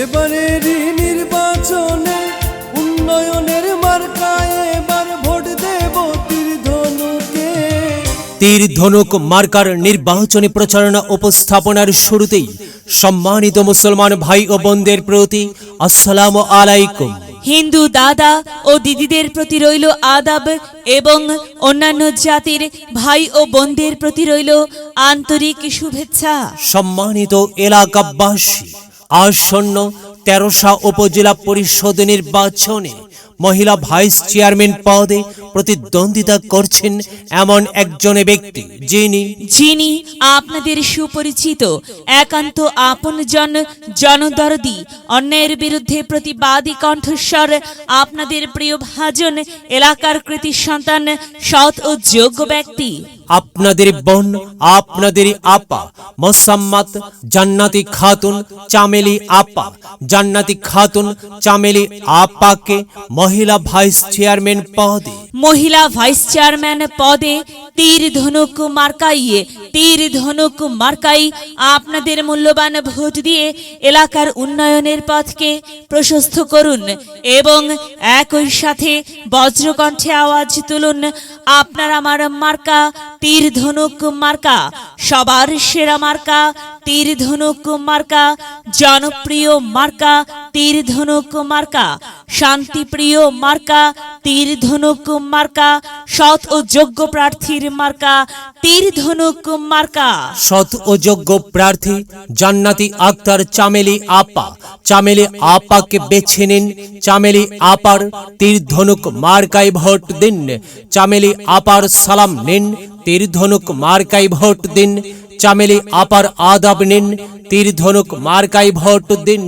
এবারের নির্বাচনে উন্নয়নের মার্কায় এবার ভোট দেব তীর ধনুকে তীর ধনুক মার্কার নির্বাচনী প্রচারণা উপস্থাপনার শুরুতেই সম্মানিত মুসলমান ভাই ও বোনদের প্রতি আসসালামু আলাইকুম। হিন্দু দাদা ও দিদিদের প্রতি রইল আদাব এবং অন্যান্য জাতির ভাই ও বোনদের প্রতি রইল আন্তরিক শুভেচ্ছা। সম্মানিত এলাকাবাসী আসন্ন তেরোশা উপজেলা পরিষদ নির্বাচনে মহিলা ভাইস চেয়ারম্যান পদে প্রতিদ্বন্দ্বিতা করছেন এমন একজন ব্যক্তি, যিনি যিনি আপনাদের সুপরিচিত, একান্ত আপনজন, জনদরদি অন্যায়ের বিরুদ্ধে প্রতিবাদী কণ্ঠস্বর, আপনাদের প্রিয় ভাজন, এলাকার কৃতি সন্তান, সৎ ও যোগ্য ব্যক্তি। আপনাদের বোন, আপনাদের আপা মোসাম্মত জান্নাতি খাতুন, চামেলি আপা। জান্নাতি খাতুন, চামেলি আপাকে মহিলা ভাইস চেয়ারম্যান পদে। মহিলা ভাইস চেয়ারম্যান পদে তীর ধনুক মার্কাই তীর ধনুক মার্কাই আপনাদের মূল্যবান ভোট দিয়ে এলাকার উন্নয়নের পথকে প্রশস্ত করুন এবং একই সাথে বজ্রকণ্ঠে আওয়াজ তুলুন, আপনার আমার মার্কা তীর ধনুক মার্কা, সবার সেরা মার্কা তীর ধনুক মার্কা, জনপ্রিয় মার্কা তীর ধনুক মার্কা, শান্তিপ্রিয় মার্কা তীর ধনুক মার্কা সৎ ও যোগ্য প্রার্থীর মার্কা তীর ধনুক মার্কা সৎ ও যোগ্য প্রার্থী জান্নাতি আক্তার চামেলি আপা। চামেলি আপাকে বেছে নিন। চামেলি আপার তীর ধনুক মার্কায় ভোট দিন। চামেলি আপার সালাম নিন। তীর ধনুক মার্কায় ভোট দিন। চামেলি আপার আদাব নিন। তীর ধনুক মার্কায় ভোট দিন।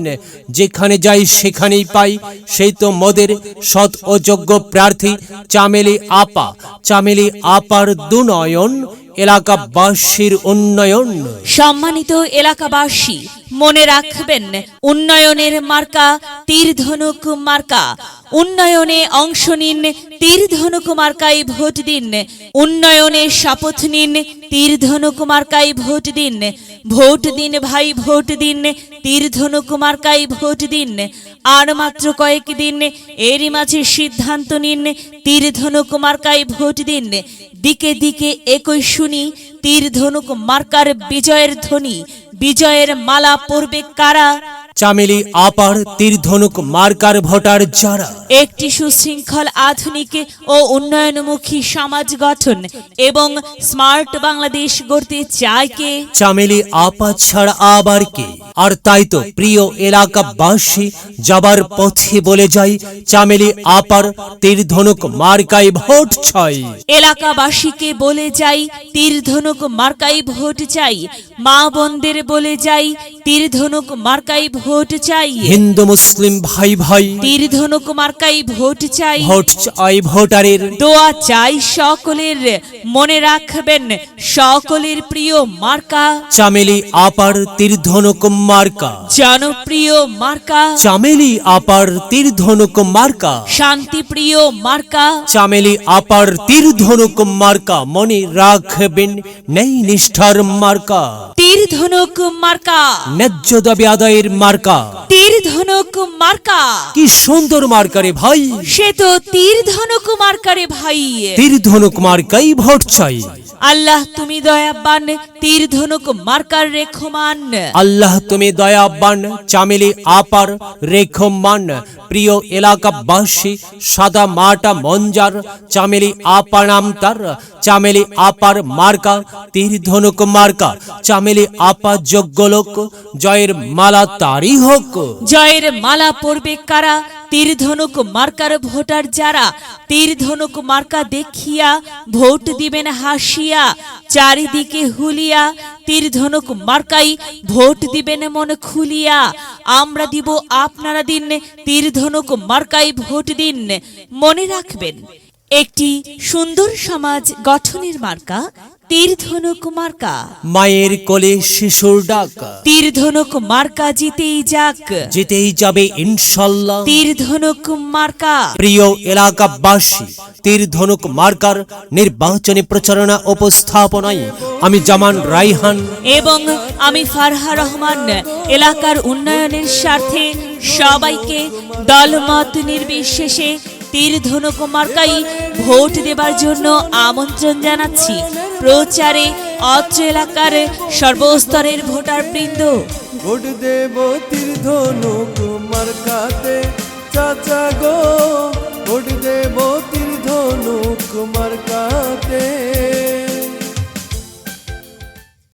যেখানে যাই সেখানেই পাই। সেই তো মদের সৎ ও যোগ্য প্রার্থী চামেলি আপা। চামেলি আপার দুনয়ন, এলাকাবাসীর উন্নয়ন। সম্মানিত এলাকাবাসী, মনে রাখবেন, উন্নয়নের মার্কা তীর ধনুক মার্কা উন্নয়নে অংশ নিন তীর ধনুক মার্কায় ভোট দিন। উন্নয়নে শপথ নিন তীর ধনুক মার্কায় ভোট দিন। ভোট দিন ভাই, ভোট দিন তীর ধনুক মার্কায় ভোট দিন। আর মাত্র কয়েকদিন এরই মাঝে সিদ্ধান্ত নিন তীর ধনুক মার্কায় ভোট দিন। দিকে দিকে একই শুনি তীর ধনুক মার্কার বিজয়ের ধ্বনি। বিজয়ের মালা পরবে কারা? চামেলি আপার তীর ধনুক মার্কার ভোটার যারা? একটি সুশৃঙ্খল আধুনিক ও উন্নয়নমুখী সমাজ গঠন এবং স্মার্ট বাংলাদেশ গড়তে চায় কে? চামেলি আপা ছাড়া আবার কে? আর তাই তো প্রিয় এলাকাবাসী যাবার পথে বলে যাই চামেলি আপার তীর ধনুক মার্কায় ভোট ছয় এলাকাবাসীকে বলে যাই তীর ধনুক মার্কাই ভোট চাই। মা বোনদের বলে যাই তীর ধনুক মার্কাই ভোট চাই। হিন্দু মুসলিম ভাই ভাই। তীর ধনুক মার্কাই ভোট চাই। ভোট চাই ভোটারের। দোয়া চাই সকলের মনে রাখবেন সকলের প্রিয় মার্কা। চামেলি আপার তীর ধনুক মার্কা। জনপ্রিয় মার্কা। চামেলি আপার তীর ধনুক মার্কা। শান্তিপ্রিয় মার্কা। চামেলি আপার তীর ধনুক মার্কা। মনে রাখবেন নেই নিষ্ঠার মার্কা। তীর ধনুক মার্কা। ন্যায্য দাবি আদায়ের মার্কা। তীর ধনুক মার্কা। কি সুন্দর মার্কারে ভাই। সে তো তীর ধনুক মার্কারে ভাই। তীর ধনুক মার্কাই ভোট চাই আল্লাহ তুমি দয়াবান তীর ধনুক মার্কার রেখমান। আল্লাহ তুমি দয়াবান চামেলি আপার রেখমান। প্রিয় এলাকা এলাকাবাসী সাদা মাটা মঞ্জার চামেলি আপা নাম তার চামেলি আপার মার্কা তীর ধনুক মার্কা চামেলি আপা যোগ্য লোক জয়ের মালা তারই হোক। জয়ের মালা পড়বে কারা? তীর ধনুক মার্কার ভোটার যারা তীর ধনুক মার্কা দেখিয়া ভোট দিবেন হাসিয়া, চারিদিকে হুলিয়া তীর ধনুক মার্কাই ভোট দিবেন মন খুলিয়া। আমরা দিব আপনারা দিন তীর ধনুক মার্কাই ভোট দিন। মনে রাখবেন, একটি সুন্দর সমাজ গঠনের মার্কা তীর ধনুক মার্কা মায়ের কোলে শিশুর ডাক। তীর ধনুক মার্কা জিতেই যাক। যেতেই যাবে ইনশাল্লাহ। তীর ধনুক মার্কা প্রিয় এলাকাবাসী তীর ধনুক মার্কার নির্বাচনী প্রচারণা উপস্থাপনায় আমি জামান রাইহান এবং আমি ফারহা রহমান এলাকার উন্নয়নের স্বার্থে সবাইকে দলমত নির্বিশেষে তীর ধনুক মার্কাই ভোট দেবার জন্য আমন্ত্রণ জানাচ্ছি। প্রচারে অত্র এলাকার সর্বস্তরের ভোটার বৃন্দ ভোট দেব তীর ধনুক মার্কাতে চাচা গো, ভোট দেব তীর ধনুক মার্কা